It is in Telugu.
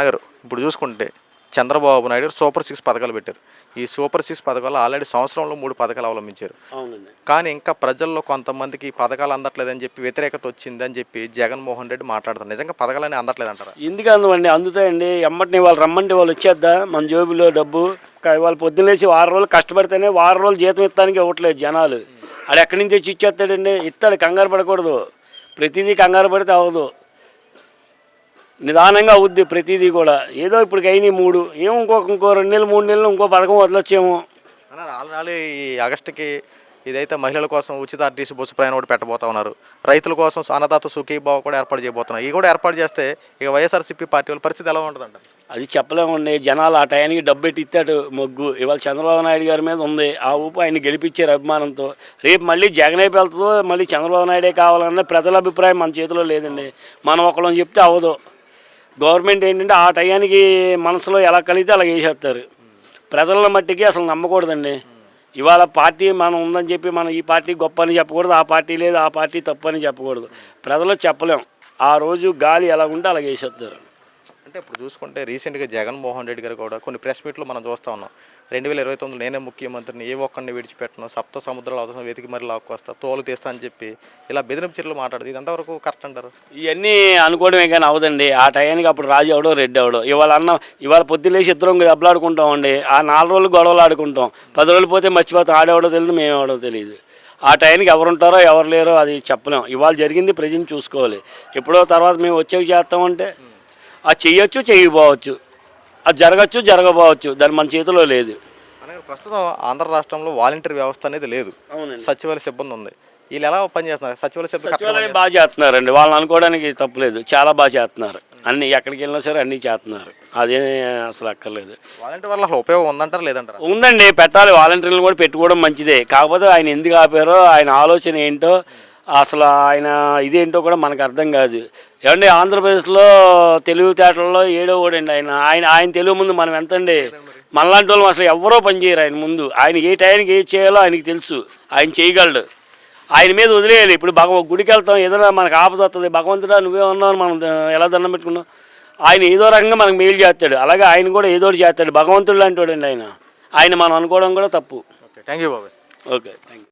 నగరు ఇప్పుడు చూసుకుంటే చంద్రబాబు నాయుడు గారు సూపర్ సిక్స్ పథకాలు పెట్టారు. ఈ సూపర్ సిక్స్ పథకాలు ఆల్రెడీ సంవత్సరంలో మూడు పథకాలు అవలంబించారు. కానీ ఇంకా ప్రజల్లో కొంతమందికి ఈ పథకాలు అందట్లేదని చెప్పి వ్యతిరేకత వచ్చిందని చెప్పి జగన్మోహన్ రెడ్డి మాట్లాడుతారు. నిజంగా పథకాలన్నీ అందట్లేదంటారా ఎందుకు అందమండి అందుతాయండి. ఎమ్మటిని వాళ్ళు రమ్మంటే వాళ్ళు వచ్చేద్దా? మన జోబులో డబ్బు. వాళ్ళు పొద్దున్నేసి వారం రోజులు కష్టపడితేనే వారం రోజులు జీతం ఇస్తానికి ఇవ్వట్లేదు జనాలు. ఆడు ఎక్కడి నుంచి తెచ్చి ఇచ్చేస్తాడండి? ఇస్తాడు. కంగారు పడకూడదు. ప్రతిదీ కంగారు పడితే అవ్వదు. నిదానంగా అవుద్ది ప్రతిదీ కూడా. ఏదో ఇప్పుడు అయినాయి మూడు. ఏమో ఇంకొక ఇంకో రెండు నెలలు మూడు నెలలు ఇంకో పథకం వదలొచ్చేమో. ఆల్రెడీ ఈ ఆగస్టుకి ఇదైతే మహిళల కోసం ఉచిత ఆర్టీసీ బస్సు ప్రయాణం కూడా పెట్టబోతా ఉన్నారు. రైతుల కోసం అన్నదాత సుఖీభావ కూడా ఏర్పాటు చేయబోతున్నారు. ఇవి కూడా ఏర్పాటు చేస్తే ఇక వైఎస్ఆర్సీపీ పార్టీ వాళ్ళ పరిస్థితి ఎలా ఉంటుందంట అది చెప్పలేమండి జనాలు ఆ టయానికి డబ్బు ఇస్తాడు మొగ్గు. ఇవాళ చంద్రబాబు నాయుడు గారి మీద ఉంది. ఆ ఊపు ఆయన గెలిపించారు అభిమానంతో. రేపు మళ్ళీ జగన్ అయిపోయి వెళ్తుందో మళ్ళీ చంద్రబాబు నాయుడే కావాలన్న ప్రజల అభిప్రాయం మన చేతిలో లేదండి. మనం ఒకళ్ళని చెప్తే అవ్వదు గవర్నమెంట్ ఏంటంటే ఆ టయానికి మనసులో ఎలా కలిగితే అలా వేసేస్తారు ప్రజల మట్టికి అసలు నమ్మకూడదండి. ఇవాళ పార్టీ మనం ఉందని చెప్పి మనం ఈ పార్టీ గొప్ప అని చెప్పకూడదు ఆ పార్టీ లేదు ఆ పార్టీ తప్పు అని చెప్పకూడదు. ప్రజలు చెప్పలేం. ఆ రోజు గాలి ఎలా ఉంటే అలా వేసేస్తారు అంటే ఇప్పుడు చూసుకుంటే రీసెంట్గా జగన్మోహన్ రెడ్డి గారు కూడా కొన్ని ప్రెస్ మీట్లు మనం చూస్తూ ఉన్నాం. రెండు వేల ఇరవై తొమ్మిదిలో నేనే ముఖ్యమంత్రిని ఏ ఒక్కడిని విడిచిపెట్టను సప్త సముద్రాల అవసరం వెతికి మరి లాక్కొస్తా తోలు తీస్తా అని చెప్పి ఇలా బెదిరింపు చర్యలు మాట్లాడదు. ఇది ఎంతవరకు కరెక్ట్ అంటారు? ఇవన్నీ అనుకోవడమే కానీ అవదండి ఆ టయానికి అప్పుడు రాజు అవడో రెడ్డి అవడో ఇవాళ అన్న ఇవాళ పొద్దులేసి ఇద్దరం దెబ్బలాడుకుంటామండి. ఆ నాలుగు రోజులు గొడవలు ఆడుకుంటాం. పది రోజులు పోతే మర్చిపోతాం. ఆడేవాడో తెలియదు మేమేవాడో తెలియదు ఆ టైంకి ఎవరు ఉంటారో ఎవరు లేరో అది చెప్పలేం. ఇవాళ జరిగింది ప్రజెంట్ చూసుకోవాలి. ఎప్పుడో తర్వాత మేము వచ్చాక చేస్తామంటే అది చెయ్యొచ్చు చేయకపోవచ్చు అది జరగచ్చు జరగకపోవచ్చు. దాని మన చేతిలో లేదు. ప్రస్తుతం ఆంధ్ర రాష్ట్రంలో వాలంటీర్ వ్యవస్థ అనేది లేదు. సచివాలయ సిబ్బంది ఉంది. వీళ్ళు ఎలా పనిచేస్తున్నారు సచివాలయ సిబ్బంది బాగా చేస్తున్నారండి. వాళ్ళని అనుకోవడానికి తప్పులేదు. చాలా బాగా చేస్తున్నారు. అన్ని ఎక్కడికి వెళ్ళినా సరే అన్నీ చేస్తున్నారు. అదే అసలు అక్కర్లేదు. వాలంటీర్ వల్ల అసలు ఉపయోగం ఉందంటారా లేదంటారా? ఉందండి. పెట్టాలి. వాలంటీర్లను కూడా పెట్టుకోవడం మంచిదే. కాకపోతే ఆయన ఎందుకు ఆపారో ఆయన ఆలోచన ఏంటో అసలు ఆయన ఇదేంటో కూడా మనకు అర్థం కాదు. ఏమండి ఆంధ్రప్రదేశ్లో తెలివితేటల్లో ఏడో ఓడండి ఆయన. ఆయన ఆయన తెలుగు ముందు మనం ఎంతండి? మనలాంటి వాళ్ళం అసలు ఎవరో పనిచేయరు ఆయన ముందు. ఆయన ఏ టైంకి ఏది చేయాలో ఆయనకి తెలుసు. ఆయన చేయగలడు. ఆయన మీద వదిలేయాలి. ఇప్పుడు భగవ గుడికి వెళ్తాం ఏదైనా మనకు ఆపద వస్తుంది భగవంతుడా నువ్వే ఉన్నావు మనం ఎలా దండం పెట్టుకున్నాం? ఆయన ఏదో రకంగా మనకు మేలు చేస్తాడు. అలాగే ఆయన కూడా ఏదో చేస్తాడు. భగవంతుడు లాంటి వాడండి ఆయన. ఆయన మనం అనుకోవడం కూడా తప్పు. ఓకే థ్యాంక్ యూ బాబాయ్. Okay thank you